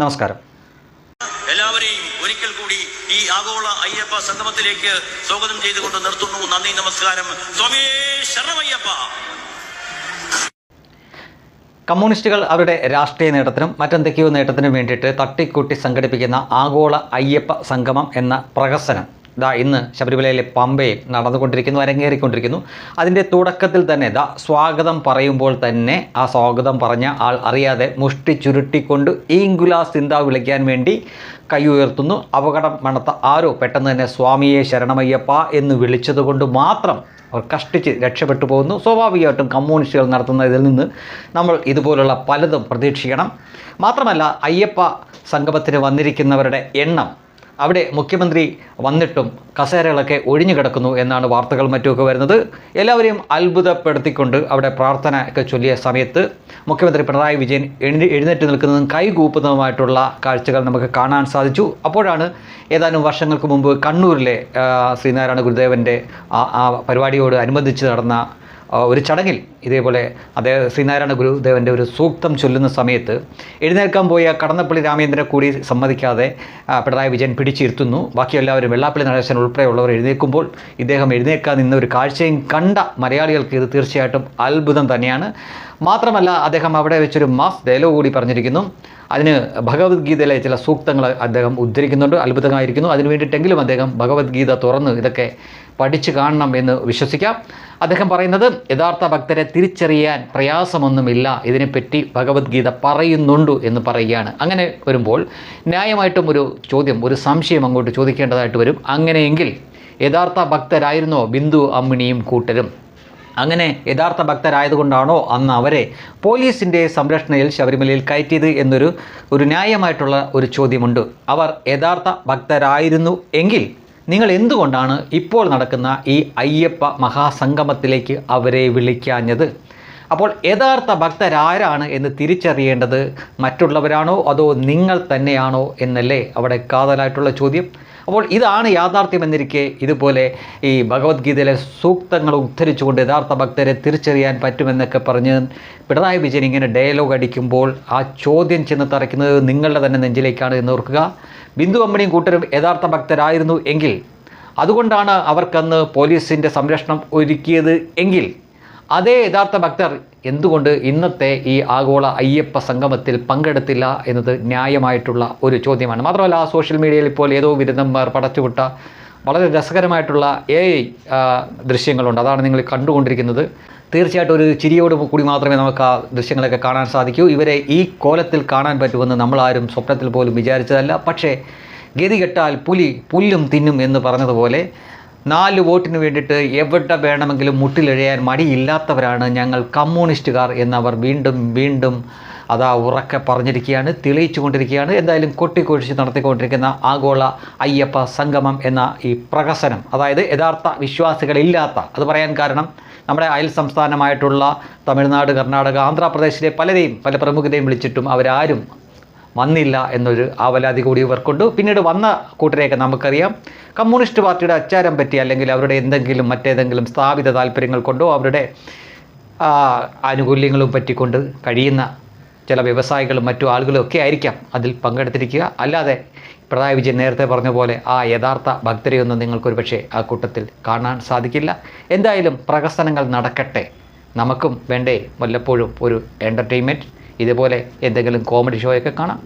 നമസ്കാരം. എല്ലാവരെയും ഒരിക്കൽ കൂടി ഈ ആഗോള അയ്യപ്പ സംഗമത്തിലേക്ക് സ്വാഗതം ചെയ്തുകൊണ്ട് നിർത്തുന്നു. നന്ദി നമസ്കാരം. സ്വാമിയേ ശരണമയ്യപ്പ. കമ്മ്യൂണിസ്റ്റുകൾ അവരുടെ രാഷ്ട്രീയ നേട്ടത്തിനും മറ്റെന്തൊക്കെയോ നേട്ടത്തിനും വേണ്ടിയിട്ട് തട്ടിക്കൂട്ടി സംഘടിപ്പിക്കുന്ന ആഗോള അയ്യപ്പ സംഗമം എന്ന പ്രഹസനം ദാ ഇന്ന് ശബരിമലയിലെ പമ്പയിൽ നടന്നുകൊണ്ടിരിക്കുന്നു അരങ്ങേറിക്കൊണ്ടിരിക്കുന്നു. അതിന്റെ തുടക്കത്തിൽ തന്നെ ദാ സ്വാഗതം പറയുമ്പോൾ തന്നെ ആ സ്വാഗതം പറഞ്ഞ ആൾ അറിയാതെ മുഷ്ടി ചുരുട്ടിക്കൊണ്ട് ഈങ്കുലാ സിന്ത വിളിക്കാൻ വേണ്ടി കൈ ഉയർത്തുന്നു. അപകടം മണത്ത ആരോ പെട്ടെന്ന് തന്നെ സ്വാമിയെ ശരണമയ്യപ്പ എന്ന് വിളിച്ചതുകൊണ്ട് മാത്രം അവർ കഷ്ടിച്ച് രക്ഷപ്പെട്ടു പോകുന്നു. സ്വാഭാവികമായിട്ടും കമ്മ്യൂണിസ്റ്റുകൾ നടത്തുന്ന ഇതിൽ നിന്ന് നമ്മൾ ഇതുപോലുള്ള പലതും പ്രതീക്ഷിക്കണം. മാത്രമല്ല അയ്യപ്പ സംഗമത്തിന് വന്നിരിക്കുന്നവരുടെ എണ്ണം അവിടെ മുഖ്യമന്ത്രി വന്നിട്ടും കസേരകളൊക്കെ ഒഴിഞ്ഞു കിടക്കുന്നു എന്നാണ് വാർത്തകൾ മറ്റുമൊക്കെ വരുന്നത്. എല്ലാവരെയും അത്ഭുതപ്പെടുത്തിക്കൊണ്ട് അവിടെ പ്രാർത്ഥന ഒക്കെ ചൊല്ലിയ സമയത്ത് മുഖ്യമന്ത്രി പിണറായി വിജയൻ എഴുന്നേ എഴുന്നേറ്റ് നിൽക്കുന്നതും കൈകൂപ്പുന്നതുമായിട്ടുള്ള കാഴ്ചകൾ നമുക്ക് കാണാൻ സാധിച്ചു. അപ്പോഴാണ് ഏതാനും വർഷങ്ങൾക്ക് മുമ്പ് കണ്ണൂരിലെ ശ്രീനാരായണ ഗുരുദേവന്റെ ആ പരിപാടിയോട് അനുബന്ധിച്ച് നടന്ന ഒരു ചടങ്ങിൽ ഇതേപോലെ അദ്ദേഹം ശ്രീനാരായണ ഗുരുദേവന്റെ ഒരു സൂക്തം ചൊല്ലുന്ന സമയത്ത് എഴുന്നേൽക്കാൻ പോയ കടന്നപ്പള്ളി രാമേന്ദ്രനെ കൂടി സമ്മതിക്കാതെ പിണറായി വിജയൻ പിടിച്ചിരുത്തുന്നു. ബാക്കി എല്ലാവരും വെള്ളാപ്പള്ളി നടേശൻ ഉൾപ്പെടെയുള്ളവർ എഴുന്നേൽക്കുമ്പോൾ ഇദ്ദേഹം എഴുന്നേൽക്കാൻ നിന്ന ഒരു കാഴ്ചയും കണ്ട മലയാളികൾക്ക് ഇത് തീർച്ചയായിട്ടും അത്ഭുതം തന്നെയാണ്. മാത്രമല്ല അദ്ദേഹം അവിടെ വെച്ചൊരു മാസ് ഡയലോഗ് കൂടി പറഞ്ഞിരിക്കുന്നു. അതിന് ഭഗവത്ഗീതയിലെ ചില സൂക്തങ്ങൾ അദ്ദേഹം ഉദ്ധരിക്കുന്നുണ്ട് അത്ഭുതമായിരിക്കുന്നു. അതിനു വേണ്ടിയിട്ടെങ്കിലും അദ്ദേഹം ഭഗവത്ഗീത തുറന്ന് ഇതൊക്കെ പഠിച്ചു കാണണം എന്ന് വിശ്വസിക്കാം. അദ്ദേഹം പറയുന്നത് യഥാർത്ഥ ഭക്തരെ തിരിച്ചറിയാൻ പ്രയാസമൊന്നുമില്ല. ഇതിനെപ്പറ്റി ഭഗവത്ഗീത പറയുന്നുണ്ട് എന്ന് പറയുകയാണ്. അങ്ങനെ വരുമ്പോൾ ന്യായമായിട്ടും ഒരു ചോദ്യം ഒരു സംശയം അങ്ങോട്ട് ചോദിക്കേണ്ടതായിട്ട് വരും. അങ്ങനെയെങ്കിൽ യഥാർത്ഥ ഭക്തരായിരുന്നോ ബിന്ദു അമ്മിണിയും കൂട്ടരും? അങ്ങനെ യഥാർത്ഥ ഭക്തരായതുകൊണ്ടാണോ അന്ന് അവരെ പോലീസിന്റെ സംരക്ഷണയിൽ ശബരിമലയിൽ കയറ്റിയത് എന്നൊരു ഒരു ന്യായമായിട്ടുള്ള ഒരു ചോദ്യമുണ്ട്. അവർ യഥാർത്ഥ ഭക്തരായിരുന്നു എങ്കിൽ നിങ്ങൾ എന്തുകൊണ്ടാണ് ഇപ്പോൾ നടക്കുന്ന ഈ അയ്യപ്പ മഹാസംഗമത്തിലേക്ക് അവരെ വിളിക്കാഞ്ഞത്? അപ്പോൾ യഥാർത്ഥ ഭക്തരാരാണ് എന്ന് തിരിച്ചറിയേണ്ടത് മറ്റുള്ളവരാണോ അതോ നിങ്ങൾ തന്നെയാണോ എന്നല്ലേ അവിടെ കാതലായിട്ടുള്ള ചോദ്യം. അപ്പോൾ ഇതാണ് യാഥാർത്ഥ്യം എന്നിരിക്കെ ഇതുപോലെ ഈ ഭഗവത്ഗീതയിലെ സൂക്തങ്ങൾ ഉദ്ധരിച്ചുകൊണ്ട് യഥാർത്ഥ ഭക്തരെ തിരിച്ചറിയാൻ പറ്റുമെന്നൊക്കെ പറഞ്ഞ് പിണറായി വിജയൻ ഇങ്ങനെ ഡയലോഗ് അടിക്കുമ്പോൾ ആ ചോദ്യം ചെന്ന് തറയ്ക്കുന്നത് നിങ്ങളുടെ തന്നെ നെഞ്ചിലേക്കാണ് എന്ന് ഓർക്കുക. ബിന്ദു അമ്മണിയും കൂട്ടരും യഥാർത്ഥ ഭക്തരായിരുന്നു എങ്കിൽ. അതുകൊണ്ടാണ് അവർക്കന്ന് പോലീസിന്റെ സംരക്ഷണം ഒരുക്കിയത് എങ്കിൽ. അതേ യഥാർത്ഥ ഭക്തർ എന്തുകൊണ്ട് ഇന്നത്തെ ഈ ആഗോള അയ്യപ്പ സംഗമത്തിൽ പങ്കെടുത്തില്ല എന്നത് ന്യായമായിട്ടുള്ള ഒരു ചോദ്യമാണ്. മാത്രമല്ല സോഷ്യൽ മീഡിയയിൽ ഇപ്പോൾ ഏതോ വിരുദ്ധന്മാർ പടച്ചുവിട്ട വളരെ രസകരമായിട്ടുള്ള എ ഐ ദൃശ്യങ്ങളുണ്ട്. അതാണ് നിങ്ങൾ കണ്ടുകൊണ്ടിരിക്കുന്നത്. തീർച്ചയായിട്ടും ഒരു ചിരിയോട് കൂടി മാത്രമേ നമുക്ക് ആ ദൃശ്യങ്ങളൊക്കെ കാണാൻ സാധിക്കൂ. ഇവരെ ഈ കോലത്തിൽ കാണാൻ പറ്റുമെന്ന് നമ്മളാരും സ്വപ്നത്തിൽ പോലും വിചാരിച്ചതല്ല. പക്ഷേ ഗതികെട്ടാൽ പുലി പുല്ലും തിന്നും എന്ന് പറഞ്ഞതുപോലെ നാല് വോട്ടിന് വേണ്ടിയിട്ട് എവിടെ വേണമെങ്കിലും മുട്ടിലിഴയാൻ മടിയില്ലാത്തവരാണ് ഞങ്ങൾ കമ്മ്യൂണിസ്റ്റുകാർ എന്നവർ. വീണ്ടും വീണ്ടും അതാ ഉറക്കെ പറഞ്ഞിരിക്കുകയാണ് തെളിയിച്ചു കൊണ്ടിരിക്കുകയാണ് എന്തായാലും കൊട്ടിക്കൊഴിച്ച് നടത്തിക്കൊണ്ടിരിക്കുന്ന ആഗോള അയ്യപ്പ സംഗമം എന്ന ഈ പ്രഹസനം അതായത് യഥാർത്ഥ വിശ്വാസികളില്ലാത്ത അത് പറയാൻ കാരണം നമ്മുടെ അയൽ സംസ്ഥാനമായിട്ടുള്ള തമിഴ്നാട് കർണാടക ആന്ധ്രാപ്രദേശിലെ പലരെയും പല പ്രമുഖരെയും വിളിച്ചിട്ടും അവരാരും വന്നില്ല എന്നൊരു ആവലാതി കൂടി ഇവർക്കുണ്ട്. പിന്നീട് വന്ന കൂട്ടരെയൊക്കെ നമുക്കറിയാം. കമ്മ്യൂണിസ്റ്റ് പാർട്ടിയുടെ അച്ചാരം പറ്റി അല്ലെങ്കിൽ അവരുടെ എന്തെങ്കിലും മറ്റേതെങ്കിലും സ്ഥാപിത താല്പര്യങ്ങൾ കൊണ്ടോ അവരുടെ ആനുകൂല്യങ്ങളും പറ്റിക്കൊണ്ട് കഴിയുന്ന ചില വ്യവസായികളും മറ്റു ആളുകളും ഒക്കെ ആയിരിക്കാം അതിൽ പങ്കെടുത്തിരിക്കുക. അല്ലാതെ പിണറായി വിജയൻ നേരത്തെ പറഞ്ഞ പോലെ ആ യഥാർത്ഥ ഭക്തരെയൊന്നും നിങ്ങൾക്കൊരു പക്ഷേ ആ കൂട്ടത്തിൽ കാണാൻ സാധിക്കില്ല. എന്തായാലും പ്രകസനങ്ങൾ നടക്കട്ടെ. നമുക്കും വേണ്ടേ വല്ലപ്പോഴും ഒരു എന്റർടൈൻമെന്റ് ഇതുപോലെ എന്തെങ്കിലും കോമഡി ഷോയൊക്കെ കാണാം.